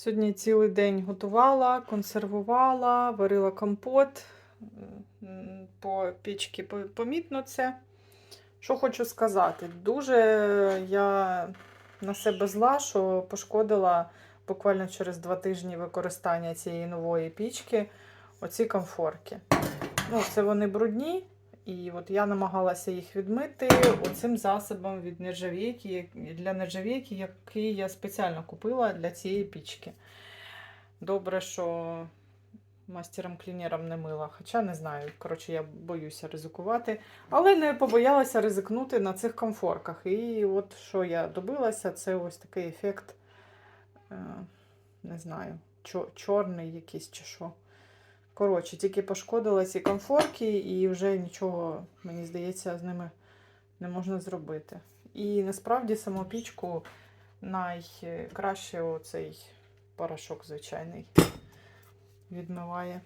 Сьогодні цілий день готувала, консервувала, варила компот. По по- помітно це. Що хочу сказати, дуже я на себе зла, що пошкодила буквально через два тижні використання цієї нової пічки оці комфорки. Ну, це вони брудні, і от я намагалася їх відмити оцим засобом від нержавійки, для нержавійки, який я спеціально купила для цієї пічки. Добре, що мастером-клінером не мила. Хоча не знаю, коротше, я боюся ризикувати. Але не побоялася ризикнути на цих комфорках. І от що я добилася, це ось такий ефект, е, не знаю, чорний якийсь чи що. Коротше, тільки пошкодила ці комфорки, і вже нічого, мені здається, з ними не можна зробити. І насправді саму пічку найкраще оцей порошок звичайний відмиває.